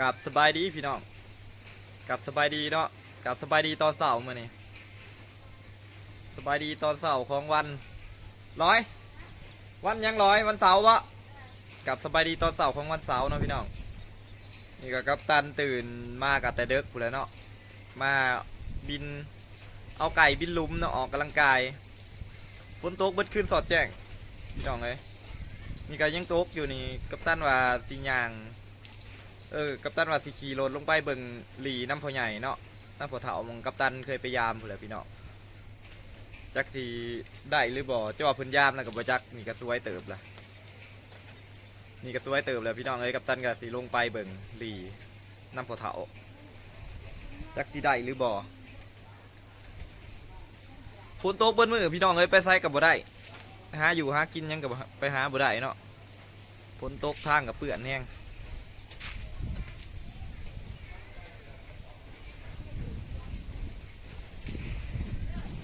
กับสบายดีพี่น้องกับสบายดีเนาะกับสบายดีตอนเสาร์มื่อนี้สบายดีตอนเสาร์ของวันร้อย วันยังร้อยวันเสาร์วะกับสบายดีตอนเสาร์ของวันเสาร์เนาะพี่น้องนี่ก็กัปตันตื่นมากับแต่เด็กผู้แล้วเนาะมาบินเอาไก่บินลุมเนาะออกกำลังกายฝนตกเบิดขึ้นสอดแจ้งพี่น้องเลยนี่ก็ยังตกอยู่นี่กัปตันว่าสิยาง เออกัปตันว่าสิขี่รถลงไปเบิ่งหลีน้ำพอใหญ่เนาะน้ำพอเถามองกัปตันเคยไปยามผู้นแลพี่เน้องจักทีได้หรือบ่เจ้าว่าเพิ่นยามแล้วกับบ่จักนี่ก็สวยเติบละนี่ก็สวยเติบแล้วพี่น้องเอ้ยกัปตันก็สิลงไปเบิ่งหลีน้ำพอเถาจักสิได้หรือบ่ฝนตกเบิ้มือพี่น้องเอ้ยไปไซกับบ่ได้หาอยู่หากินยังกับไปหาบ่ได้เนาะฝนตกทางกับเปื้อนแห้ง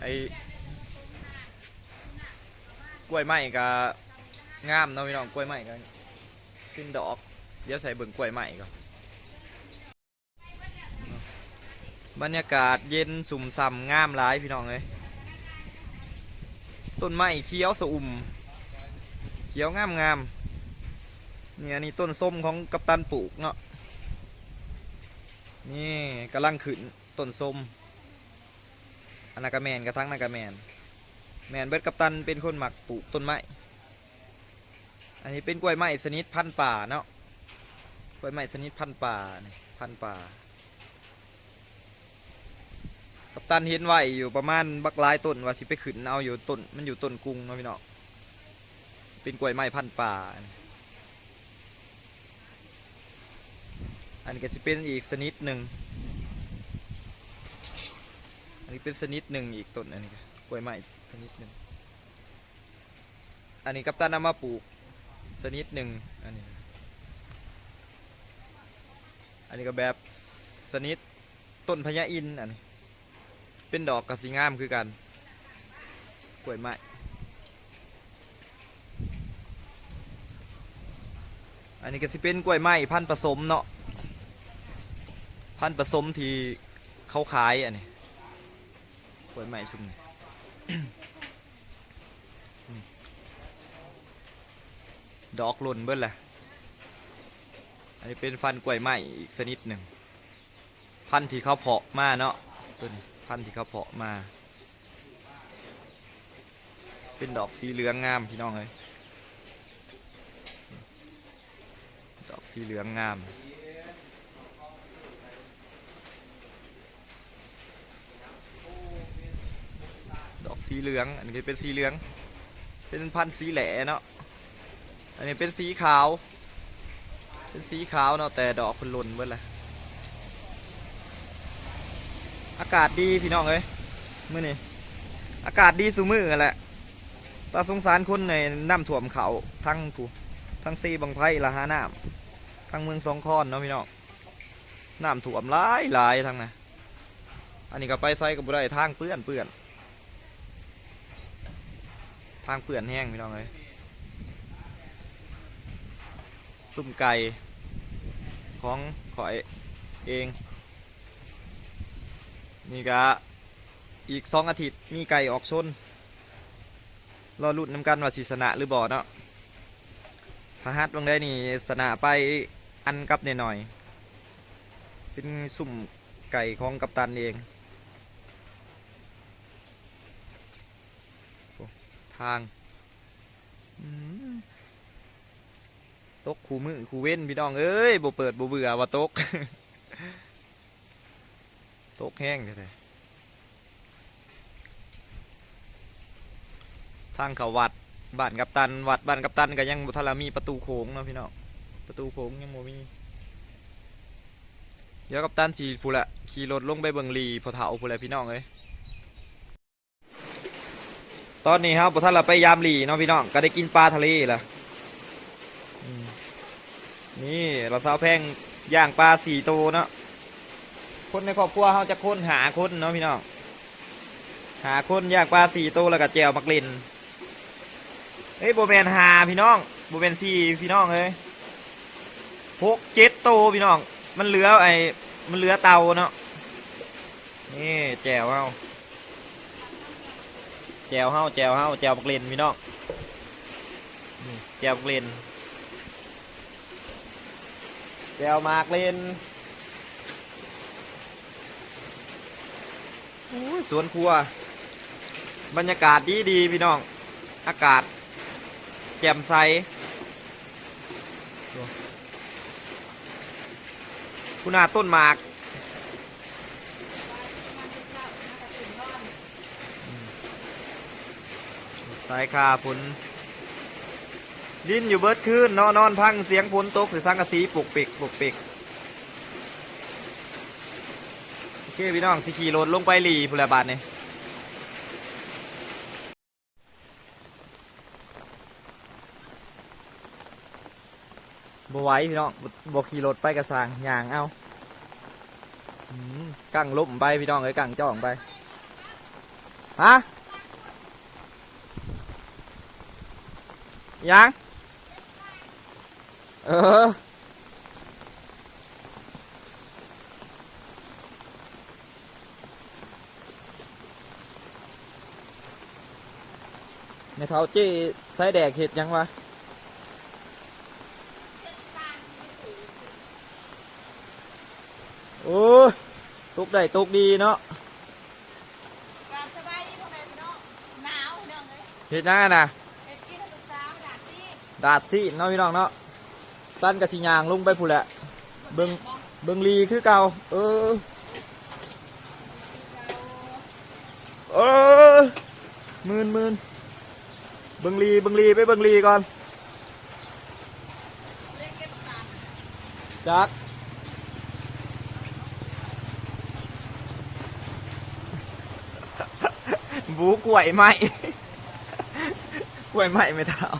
ไอ้กล้วยไม้ก็งามเนาะพี่น้องกล้วยไม้ก็ขึ้นดอกเดี๋ยวใส่เบิ่งกล้วยไม้ก่อนบรรยากาศเย็นสุ่มส่ำงามหลายพี่น้องเลยต้นไม้เขียวสะอุ่มเขียวงามงามๆนี่อันนี้ต้นส้มของกัปตันปลูกเนาะนี่กำลังขึ้นต้นส้ม อันนากาแมนกระทั่งนากาแมนแมนเบิดกัปตันเป็นคนหมักปลูกต้นไม้อันนี้เป็นกล้วยไม้ชนิดพันธุ์ป่าเนาะกล้วยไม้ชนิดพันธุ์ป่าพันธุ์ป่า กัปตันเห็นไหวอยู่ประมาณบักลายต้นว่าสิไปขึ้นเอาอยู่ต้นมันอยู่ต้นกรุงเนาะพี่เนาะเป็นกล้วยไม้พันธุ์ป่า อันนี้ก็จะเป็นอีกชนิดหนึ่ง นนี้เป็นชนิดหนึ่งอีกต้นอันนี้กล้วยไม้ชนิดหนึ่งอันนี้กัปตันนำมาปลูกชนิดหนึ่งอันนี้ อันนี้ก็แบบชนิดต้นพญาอินอันนี้ เป็นดอกกระสีงามคือกันกล้วยไม้อันนี้ก็สิเป็นกล้วยไม้พันผสมเนาะพันผสมที่เขาขายอันนี้ กล้วยไม้ซุ่มนี่ดอกหล่นเบิ้ลแหละอันนี้เป็นฟันกล้วยไม้อีกชนิดหนึ่ง พันธุ์ที่เขาเพาะมาเนาะตัวนี้พันธุ์ที่เขาเพาะมา เป็นดอกสีเหลืองงามพี่น้องเลยดอกสีเหลืองงาม ดอก สีเหลือง อันนี้เป็นสีเหลือง เป็นพันธุ์สีแหล่เนาะ อันนี้เป็นสีขาว เป็นสีขาวเนาะแต่ดอกคนหล่นเบิดละอากาศดีพี่น้องเอ้ยมื้อนี้อากาศดีสูมือแหละตาสงสารคนในน้ำท่วมเขาทั้งผู้ทั้งซีบังไพละหาน้ำทั้งเมืองสองคอนเนาะพี่น้องน้ำท่วมหลายหลายทั้งนะอันนี้ก็ไปไซกับบุได้ทางเปื้อนเปื้อน ทางเปื่อนแห้งพี่น้องเลยซุ่มไก่ของขอยเอง นี่ก็อีกสองอาทิตย์มีไก่ออกชนรอลุ้นน้ำกันว่าสิชนะหรือบ่อเนาะพระฮัทลงได้นี่ชนะไปอันกับเนี่ยหน่อย เป็นสุ่มไก่ของกัปตันเอง ทางตกคูมือคูเว้นพี่น้องเอ้ยบ่เปิดบ่เบื่อว่าตกตกแห้งแท้ๆทางเขาวัดบ้านกัปตันวัดบ้านกัปตันก็ยังบ่ทันละมีประตูโค้งเนาะพี่น้องประตูโค้งยังบ่มีเดี๋ยวกัปตันสีพูละขี่รถลงไปเบิงลีพอเถาพูละพี่น้องเอ้ย ตอนนี้ครับพอท่านเราไปยามหลีเนาะพี่น้องก็ได้กินปลาทะเลละนี่เราสาวแพงย่างปลาสี่ตัวเนาะคนในครอบครัวเขาจะค้นหาคนเนาะพี่น้องหาคนย่างปลาสี่ตัวแล้วก็แจวมักลินเฮ้ยโบแมนหาพี่น้องโบแมนสี่พี่น้องเลยหกเจ็ดตัวพี่น้อง มันเหลือไอ้มันเหลือเตาเนาะนี่แจวเฮา จวเฮาแจวเฮาแจวบักเลนพี่น้องแจวบักเลนแจวมากเลนโอ้ยสวนครัว บรรยากาศดีดีพี่น้อง อากาศ แจ่มใสคุณอาต้นหมากายคาฝนดินอยู่เบิดคืนนอนนอนพังเสียงฝนตกสียงสังกะสีปลุกปิกปลุกปิกโอเคพี่น้องสิขี่รถลงไปหลีพุลบาทนี่บไหว้พี่น้องบขี่รถไปกระสางยางเอากั้งล่มไปพี่น้องเอ้ยกั้งจ้องไปฮะ ยังเออในเท้าเจ้ใส่แดกเห็ดยังวะโอ้ยตกได้ตกดีเนาะกลับสบายดีพ่อแม่พี่น้องหนาวพี่น้องเลยเห็ดยังไงนะ ดาดสิเนาะพี่น้องเนาะตันกับชิยางลงไปผู้แหละเบิงเบิงลีคือเก่าเออเออมื่นมื่นเบิงลีเบิงลีไปเบิงลีก่อนเล่นเก็บปากกาจักบูกล้วยไหมกล้วยไหมไม่เท่า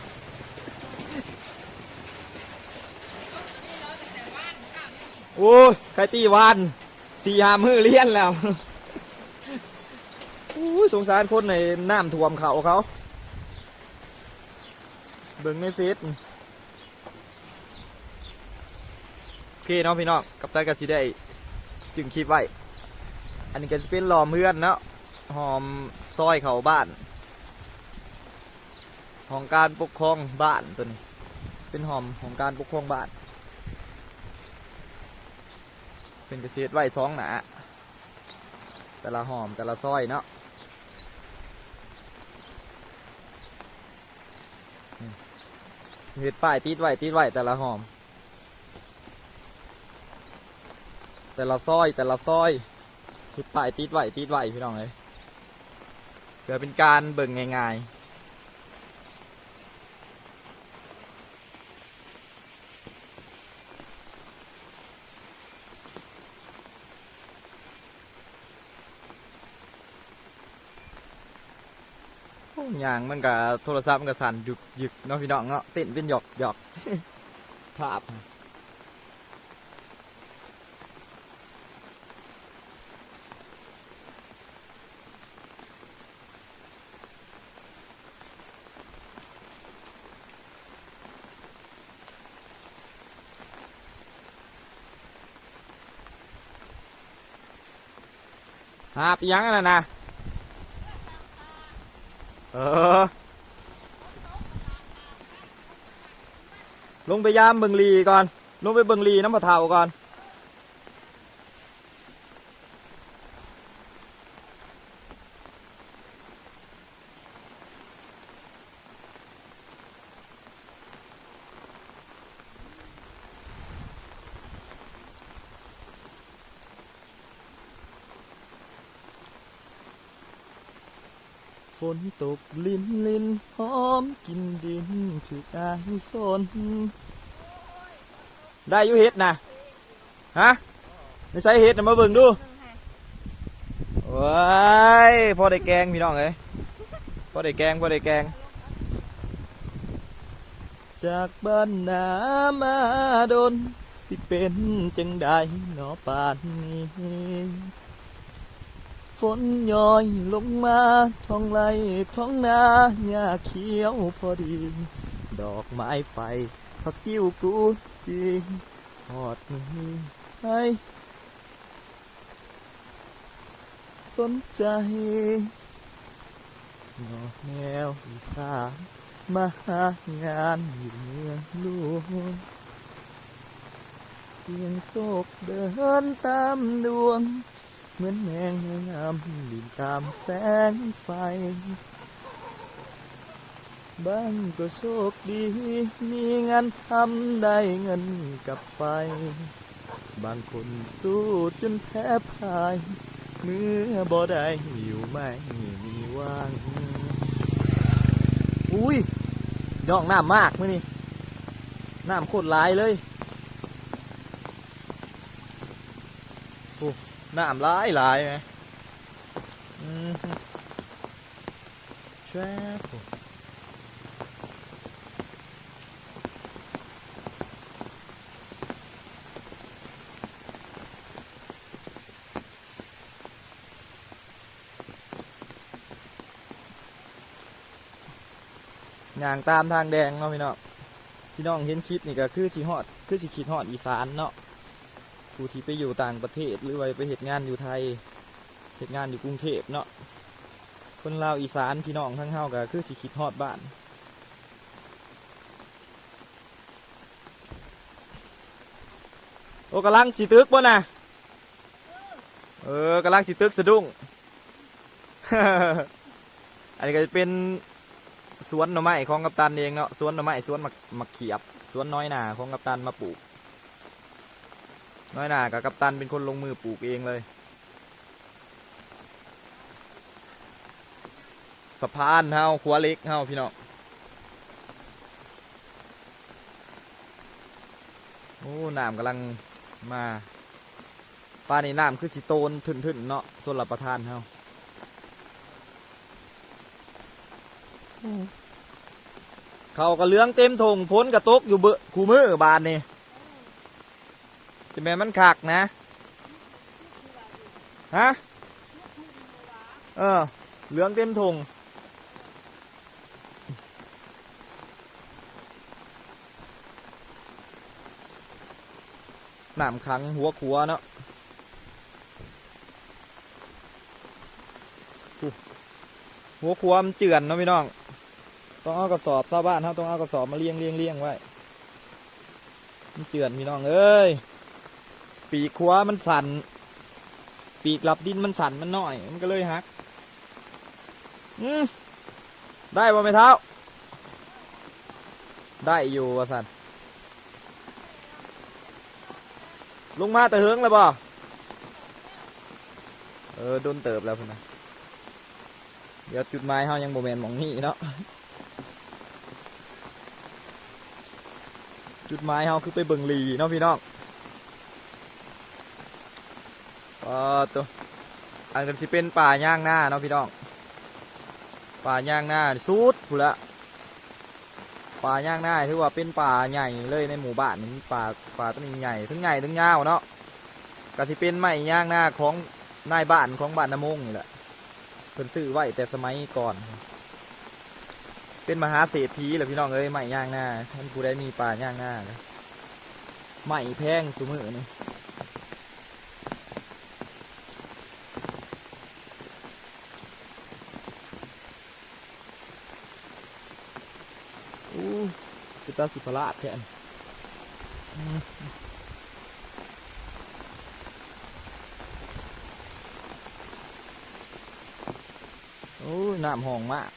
นี่เราจะแต่ว่านข้าวนี่ โอ้ยไคตีวันสี่หามือเลี้ยนแล้วโอ้ยสงสารคนในน้ำท่วมเขาเขา เบิ่งในเฟซโอเคเนาะพี่น้องกับตากสิได้จึงคลิปไว้ อันนี้ก็จะเป็นหลอมเพื่อนเนาะหอมซอยเขาบ้านของการปกครองบ้านตัวนี้ เป็นหอมของการปกครองบ้าน เป็นกระเสียดไว้สองหนาแต่ละหอมแต่ละซอยเนาะเห็ดป้ายติดไว้ติดไว้แต่ละหอม แต่ละซอยแต่ละซอยเห็ดป้ายติดไว้ติดไว้พี่น้องเลยเพื่อเป็นการเบิ่งง่ายๆ อ้ยางมันกับโทรศัพท์มันกับสั่นหยึกหยึกเนาะพี่น้องเนาะเต้นเป็นหยอกหยอกภาพหาบยังนั่นนะ เออ ลงไปยามเบิงลีก่อน ลงไปเบิงลีน้ำมะเทาก่อน ฝนตกลินลินหอมกินดินถืออายฝนได้อยู่เห็ดนะฮะไม่ใส่เห็ดนะมาเบิ่งดูว้ายพอได้แกงพี่น้องเอ้ยพอได้แกงพอได้แกง จากบ้านนามาดนสิเป็นจังใดหนอป่านนี้ นย้อยลงมาท้องไร่ท้องนาหญ้าเขียวพอดี ดอกไม้ไฟผักติ้วกูจีหอดมือให้สนใจนอกแนวอีสานมาหางานอยู่เมืองหลวงเสียงโศกเดินตามดวง เหมือนแมงงามบินตามแสงไฟบางก็โชคดี มีงานทำได้เงินกลับไป บางคนสู้จนแทบพ่าย เมื่อบ่ได้อยู่ไม่มีว่าง อุ้ยดอกน้ำมากมื่อนี่น้ำโคตรลายเลยโอ้ น้ำลายลายไหมแช่อย่างตามทางแดงเนาะพี่น้องพี่น้องเห็นคลิปนี่ก็คือสีฮอด คือสีขีดฮอดอีสานเนาะ ผู้ที่ไปอยู่ต่างประเทศหรือว่าไปเหตุงานอยู่ไทยเหตุงานอยู่กรุงเทพเนาะคนลาวอีสานพี่น้องทั้งเฮาก็คือสีขีดฮอดบ้านโอ้กำลังสีตึกบ่น่ะเออกำลังสีตึกสะดุ้ง อันนี้ก็จะเป็นสวนหน่อไม้ของกัปตันเองเนาะสวนหน่อไม้สวนมะมะเขียบสวนน้อยหนาของกัปตันมาปลูก น้อยหนากับกัปตันเป็นคนลงมือปลูกเองเลย สะพานเฮาขัวเล็กเฮาพี่น้องโอ้น้ำกำลังมาป้านี่น้ำคือสิโตนถึนๆเนาะส่วนรับประทานเฮาเขาก็เหลื้องเต็มทงพ้นกระตกอยู่เบอคูมือบานนี่ จะแม่มันคักนะ ฮะ เออ เหลืองเต็มทงหน้ำขังหัวขัวเนาะหัวขัวมันเจือนเนาะพี่น้อง ต้องเอากระสอบชาวบ้านเขาต้องเอากระสอบมาเลี้ยงเลี้ยงเลี้ยงไว้ มันเจือนพี่น้องเอ้ย ปีกขวามันสั่น ปีกหลับดินมันสั่นมันน้อย มันก็เลยหักอืมได้บ่ไม่เท้า ได้อยู่ว่าสั่นลงมาแต่เฮืองแล้วบ่ เออโดนเติบแล้วพุ่นนะเดี๋ยวจุดหมายเฮายังบ่แมนหมองนี่เนาะ จุดหมายเฮาคือไปเบิงลีเนาะพี่น้องเออตัวอันกันสิเป็นป่าย่างหน้าเนาะพี่น้องป่าย่างหน้าสุดพูละป่าย่างหน้าถือว่าเป็นป่าใหญ่เลยในหมู่บ้านนี่ป่าป่าต้นใหญ่ทั้งใหญ่ทั้งยาวเนาะก็สิเป็นไม้ย่างหน้าของนายบ้านของบ้านนามงนี่แหละเพิ่นซื้อไว้แต่สมัยก่อน เป็นมหาเศรษฐีแหละพี่น้องเอ้ยใหม่ย่างหน้าท่านผู้ใดมีป่าย่างหน้านะใหม่แพงสมือนี่อู้คือ ตาสิพราชแทนโอ้ยน้ำห้องมาก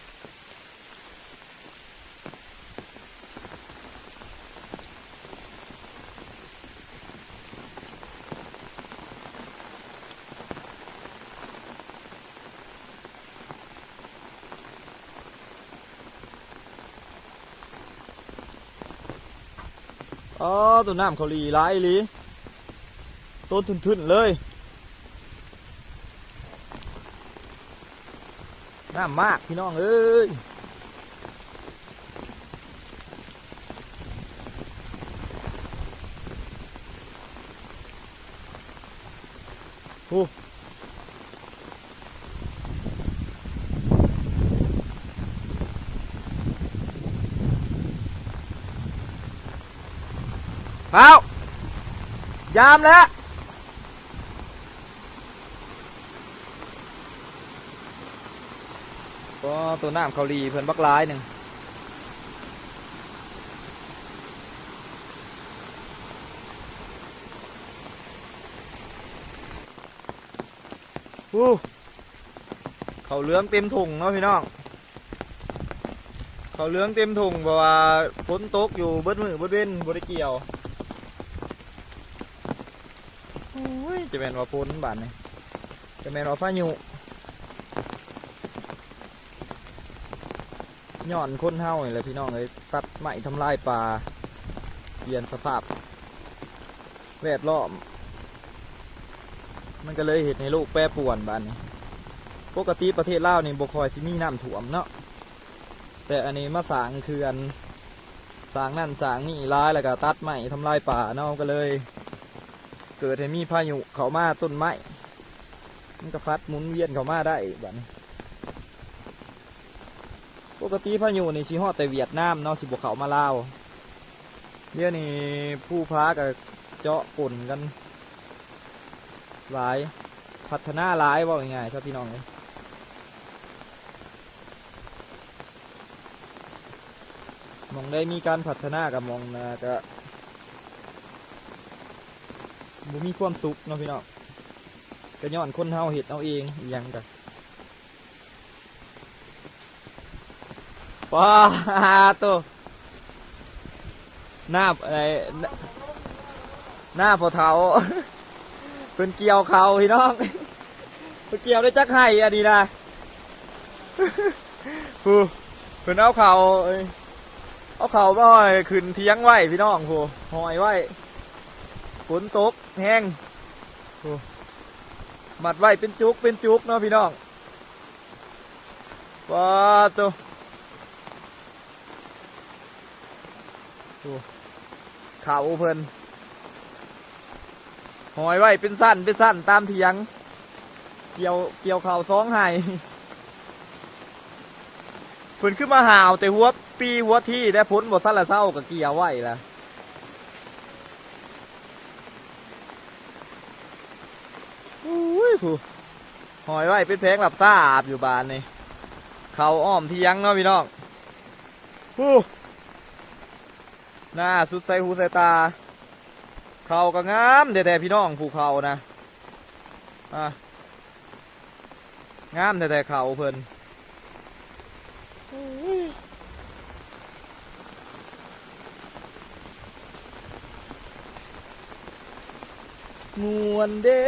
อ๋อตัวน้ำเขาหลีร้ายลีต้นทุนๆเลยน้ำมากพี่น้องเอ้ย เอายามแล้ว ก็ตัวน้ำเขาลีเพิ่นบักร้ายหนึ่งอู้เขาเลื้องเต็มถุงเนาะพี่น้อง เขาเลื้องเต็มถุงเพราะว่าฝนตกอยู่เบิดมือเบิดเว้นบริเกียว ยจะแมนว่าฝนบาดนี่จะแมนว่าพายุย้อนคนเฮานี่แหละพี่น้องเอ้ยตัดไม้ทำลายป่าเปลี่ยนสภาพ แวดล้อม มันก็เลยเห็นให้โลกแปรปวนบ้านนี้ปกติประเทศลาวนี่บ่ค่อยสิมีน้ำท่วมเนาะแต่อันนี้มาสางเขื่อนสางนั่นสางนี่ร้ายแล้วก็ตัดไม้ทำลายป่าเนาะก็เลย เกิดให้มีพายุเข้ามาต้นไม้มันก็พัดหมุนเวียนเข้ามาได้บัดนี้ปกติพายุนี่สิฮอดแต่เวียดนามเนาะสิบ่เข้ามาลาวเดี๋ยวนี้ผู้พาก็เจาะกลนกัน หลายพัฒนาหลายว่าง่ายๆครับพี่น้องเลยมองได้มีการพัฒนากับมองนะก็ บ่มีความสุขเนาะพี่น้องก็ย้อนคนเฮาเห็ดเอาเองอหยังกันป้าตัวหน้าอะไรหน้าหน้าพอเทาเป็นเกี่ยวเขาพี่น้องเป็นเกี่ยวได้จักไห้อันนี้นะฟูเป็นเอาเขาเอ้ยเอาเขาบ่อยขึ้นเทียงไหวพี่น้องฟูหอยไหวฝนตก แห้งฟูมัดไว้เป็นจุกเป็นจุกเนาะพี่น้องว้าตัวฟูเขาเพิ่นหอยไว้เป็นสั้นเป็นสั้นตามเถียง เกี่ยวเกี่ยวข่าสองไห้เพิ่นขึ้นมาหาวแต่หัวปีหัวที่ได้พ้นบทสั้นละเศร้ากับเกี่ยวไว้ละอุ้ย ผู้หอยไว้เป็นแพงหลับซาบอยู่บ้านนี่เขาอ้อมที่ยั้งเนาะพี่น้องผู้หน้าสุดใส่หูใส่ตา เขาก็งามแต่แต่พี่น้องภูเขานะอะงามแต่แต่เขาเพิ่นมวนเด้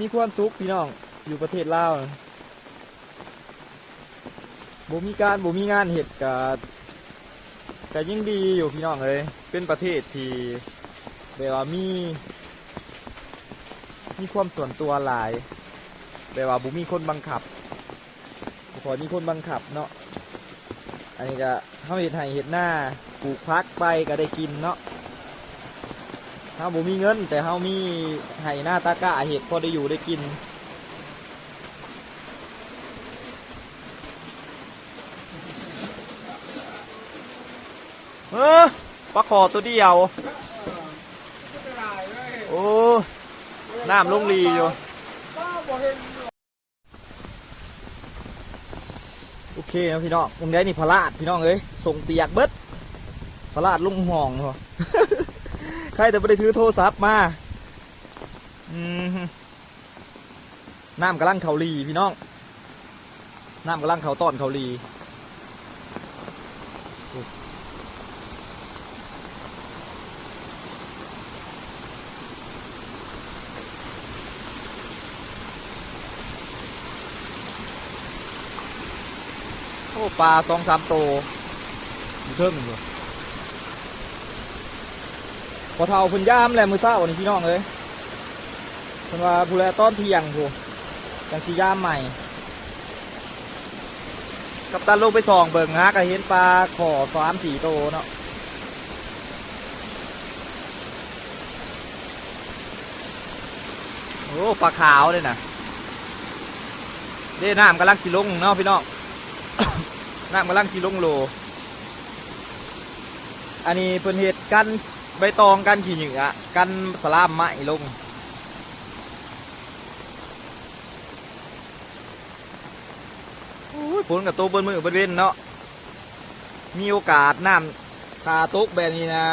มีความสุขพี่น้องอยู่ประเทศลาวบ่มีการบ่มีงานเห็ดกับก็ยิ่งดีอยู่พี่น้องเลยเป็นประเทศที่แบบว่ามี มีความส่วนตัวหลายแบบว่าบ่มีคนบังคับขอมีคนบังคับเนาะอันนี้ก็เฮาเห็ดไห้เห็ดหน้าปลูกพักไปก็ได้กินเนาะ เฮาบ่มีเงิน แต่เฮามีไห้หน้าตากะเห็ดพอได้อยู่ได้กินเออปลาคอตัวเดียว โอ้ น้ำลงรีอยู่ โอเคนะพี่น้องมึงได้นี่พลาดพี่น้องเอ้ยส่งเปียกเบิดพลาดลุงห่องเหรอ ครแต่ไม่ได้ถือโทรศัพท์มาน้ำกำลังเขาลีพี่น้อง น้ำกำลังเขาต้อนเขาลีโอ้ปลาสองสามโตวอยู่เทิงอยู่ พอเท่าพิ่นย่ามแหละมือเศร้านี่พี่น้องเลยเพิ่นว่าผู้แลต้อนเที่ยงผู้จังสีย่ามใหม่ กับตันลงไปส่องเบิ่งฮะก็เห็นปลาขอสามสี่โตเนาะโอ้ปลาขาวเลยนะเด้น้ำกำลังสิลงเนาะพี่น้องน้ำกำลังสีลงโล อันนี้เพิ่นเห็ดกัน ใบตองกันขี่เหยื่อกันสลามไม้ลงฝนกับตัวเบิ้ลมือบริเวณเนาะมีโอกาสน้ำคาตกแบบนี้นะ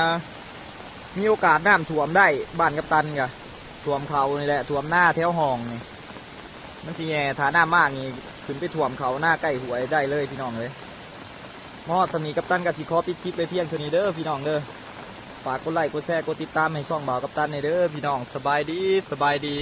มีโอกาสน้ำท่วมได้บ้านกับตันกัะท่วมเขานี่แหละท่วมหน้าแถวห้องนี่มันสิแย่ฐานหน้ามากนี่ขึ้นไปท่วมเขาหน้าใกล้หวยได้เลยพี่น้องเลยมอดสมีกับตันกับสีคอปิดคลิปไปเพียงเท่านี้เด้อพี่น้องเด้อ ฝากกดไลค์กดแชร์กดติดตามให้ช่องบ่าวกับตันในเด้อพี่น้องสบายดีสบายดี